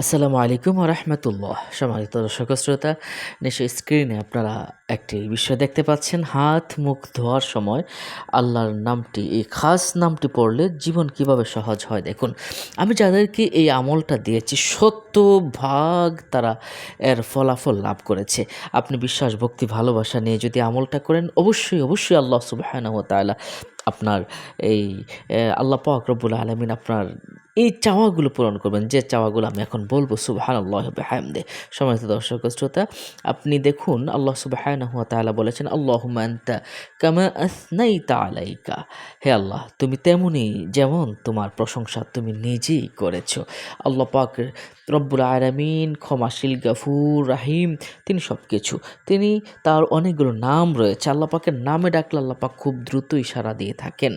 আসসালামু আলাইকুম রহমতুল্লাহ। সম্মানিত দর্শক শ্রোতা নিশ্চয় স্ক্রিনে আপনারা একটি বিষয় দেখতে পাচ্ছেন, হাত মুখ ধোয়ার সময় আল্লাহর নামটি, এই খাস নামটি পড়লে জীবন কীভাবে সহজ হয় দেখুন। আমি যাদেরকে এই আমলটা দিয়েছি, সত্য ভাগ তারা এর ফলাফল লাভ করেছে। আপনি বিশ্বাস, ভক্তি, ভালোবাসা নিয়ে যদি আমলটা করেন, অবশ্যই অবশ্যই আল্লাহ তাআলা আপনার এই আল্লাহ পাক রব্বুল আলমিন আপনার এই চাওয়াগুলো পূরণ করবেন। যে চাওয়াগুলো আমি এখন বলব সুবাহান আল্লাহ হামদে সমস্ত দর্শক, শ্রোতা, আপনি দেখুন, আল্লাহ সুবাহান তালা বলেছেন আল্লাহ আন্তা কামা আসনাইতা আলাইকা। হে আল্লাহ, তুমি তেমনই যেমন তোমার প্রশংসা তুমি নিজেই করেছ। আল্লাহ পাক রব্বুল আলমিন ক্ষমাশীল, গাফুর, রাহিম, তিনি সব কিছু তিনি তার অনেকগুলো নাম রয়েছে। আল্লাহ পাকের নামে ডাকলে আল্লাহ পাক খুব দ্রুতই সাড়া দিয়ে থাকেন।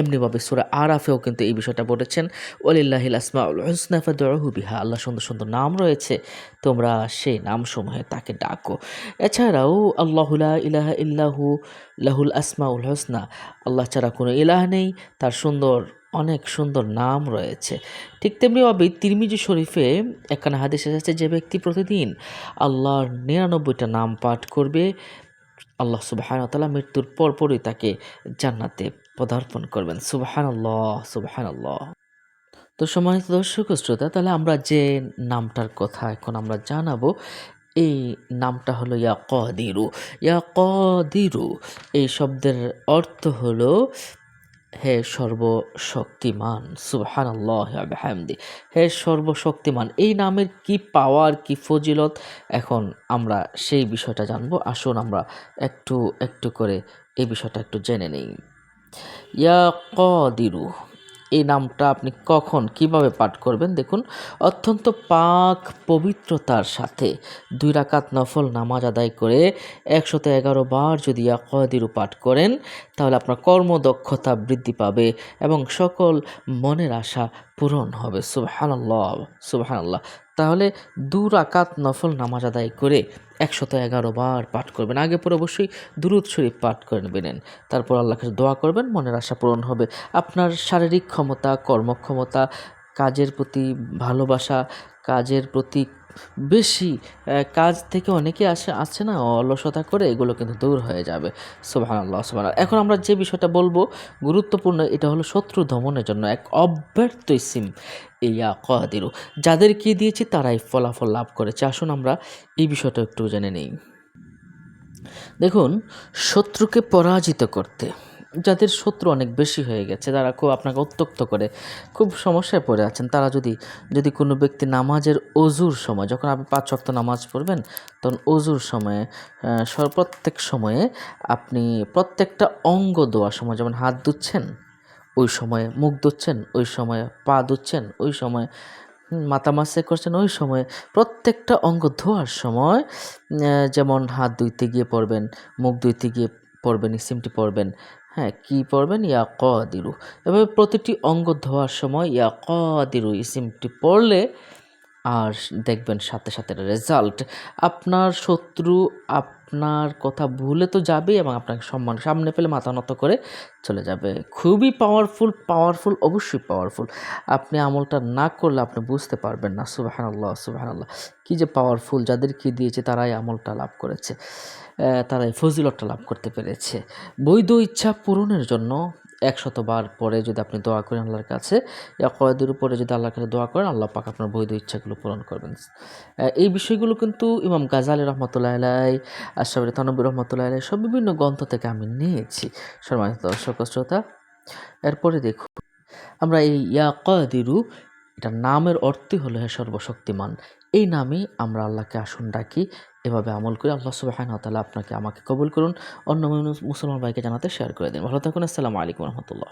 এমনিভাবে সুরা আরাফেও কিন্তু এই বিষয়টা বলেছেন ওলিল্লাহিল আসমাউল হুসনা ফাদউহু বিহা। আল্লাহ সুন্দর সুন্দর নাম রয়েছে, তোমরা সেই নামসমূহে তাকে ডাকো। এছাড়াও আল্লাহুলা ইলাহা ইল্লাহু লাহুল আসমাউল হোসনা। আল্লাহ ছাড়া কোনো ইলাহ নেই, তার সুন্দর, অনেক সুন্দর নাম রয়েছে। ঠিক তেমনিভাবে তিরমিজি শরীফে একখানা হাদিস এসেছে যে ব্যক্তি প্রতিদিন আল্লাহর নিরানব্বইটা নাম পাঠ করবে, আল্লাহ সুবাহান তালা মৃত্যুর পরপরই তাকে জান্নাতে পদার্পণ করবেন। সুবাহান আল্লাহ সুবাহান আল্লাহ তো সম্মানিত দর্শক শ্রোতা, তাহলে আমরা যে নামটার কথা এখন আমরা জানাব, এই নামটা হলো ইয়া কদিরু। ইয়া কদিরু, এই শব্দের অর্থ হলো, হে সর্বশক্তিমান সুবহান আল্লাহ হে সর্বশক্তিমান, এই নামের কি পাওয়ার, কি ফজিলত? এখন আমরা সেই বিষয়টা জানব। আসুন আমরা একটু একটু করে এই বিষয়টা একটু জেনে নিই। ইয়া কদিরু, এই নামটা আপনি কখন কীভাবে পাঠ করবেন দেখুন, অত্যন্ত পাক পবিত্রতার সাথে দুই রাকাত নফল নামাজ আদায় করে একশত এগারো বার যদি ইয়া কদিরু পাঠ করেন, তাহলে আপনার কর্মদক্ষতা বৃদ্ধি পাবে এবং সকল মনের আশা পূরণ হবে। সুবহানাল্লাহ সুবহানাল্লাহ। তাহলে দু রাকাত নফল নামাজ আদায় করে একশত এগারো বার পাঠ করবেন। আগে পরে অবশ্যই দুরুদ শরীফ পাঠ করে নেবেন। তারপর আল্লাহকে দোয়া করবেন, মনের আশা পূরণ হবে। আপনার শারীরিক ক্ষমতা, কর্মক্ষমতা, কাজের প্রতি ভালোবাসা, কাজের প্রতি বেশি কাজ থেকে অনেকে আসে আছে না, অলসতা করে এগুলো কিন্তু দূর হয়ে যাবে। সোভান আল্লাহ সোভান এখন আমরা যে বিষয়টা বলব, গুরুত্বপূর্ণ, এটা হলো শত্রু দমনের জন্য এক অব্যর্থ সিম, ইয়া কদিরু। যাদেরকে দিয়েছি, তারাই ফলাফল লাভ করেছে। আসুন আমরা এই বিষয়টা একটু জেনে নিই। দেখুন, শত্রুকে পরাজিত করতে যাদের শত্রু অনেক বেশি হয়ে গেছে তারা খুব আপনাকে উত্তক্ত করে, খুব সমস্যায় পড়ে আছেন। তারা যদি যদি কোনো ব্যক্তি নামাজের অজুর সময়, যখন আপনি পাঁচ ওয়াক্ত নামাজ পড়বেন, তখন অজুর সময়ে প্রত্যেক সময়ে আপনি প্রত্যেকটা অঙ্গ দেওয়ার সময়, যেমন হাত ধুচ্ছেন, ওই সময়ে মুখ ধুচ্ছেন, ওই সময়ে পা ধুচ্ছেন, ওই সময় মাথা মাসে করছেন, ওই সময়ে প্রত্যেকটা অঙ্গ ধোয়ার সময় যেমন হাত ধুইতে গিয়ে পড়বেন, মুখ ধুইতে গিয়ে পড়বেন ইসিমটি পড়বেন হ্যাঁ কি পড়বেন? ইয়া ক দিরু এভাবে প্রতিটি অঙ্গ ধোয়ার সময় ইয়া ক কদিরু ইসিমটি পড়লে আর দেখবেন সাথে সাথে রেজাল্ট আপনার শত্রু আপনার কথা ভুলে তো যাবে এবং আপনাকে সম্মান সামনে পেলে মাথা নত করে চলে যাবে। খুবই পাওয়ারফুল পাওয়ারফুল অবশ্যই পাওয়ারফুল আপনি আমলটা না করলে আপনি বুঝতে পারবেন না। সুবাহান আল্লাহ সুবাহান কী যে পাওয়ারফুল যাদের যাদেরকে দিয়েছে তারাই আমলটা লাভ করেছে। তারাই ফজিলতটা লাভ করতে পেরেছে। বৈধ ইচ্ছা পূরণের জন্য একশতবার পরে যদি আপনি দোয়া করেন আল্লাহর কাছে ইয়া কয়েদের উপরে যদি আল্লাহর কাছে দোয়া করেন, আল্লাহ পাক আপনার বৈধ ইচ্ছাগুলো পূরণ করবেন। এই বিষয়গুলো কিন্তু ইমাম গাজালি রহমতুল্লাহ আলাই আশরাফুল তানবির রহমতুল্লাহ আলাই সব বিভিন্ন গ্রন্থ থেকে আমি নিয়েছি। সম্মানিত দর্শক শ্রোতা, এরপরে দেখুন, আমরা এই ইয়া কদিরু এটা নামের অর্থই হলো হে সর্বশক্তিমান। এই নামে আমরা আল্লাহকে আসন ডাকি, এভাবে আমল করে আল্লাহ সুবাহান তালা আপনাকে আমাকে কবুল করুন। অন্য মুসলমান ভাইকে জানাতে শেয়ার করে দিন। ভালো থাকুন। আসসালামু আলাইকুম রহমতুল্লাহ।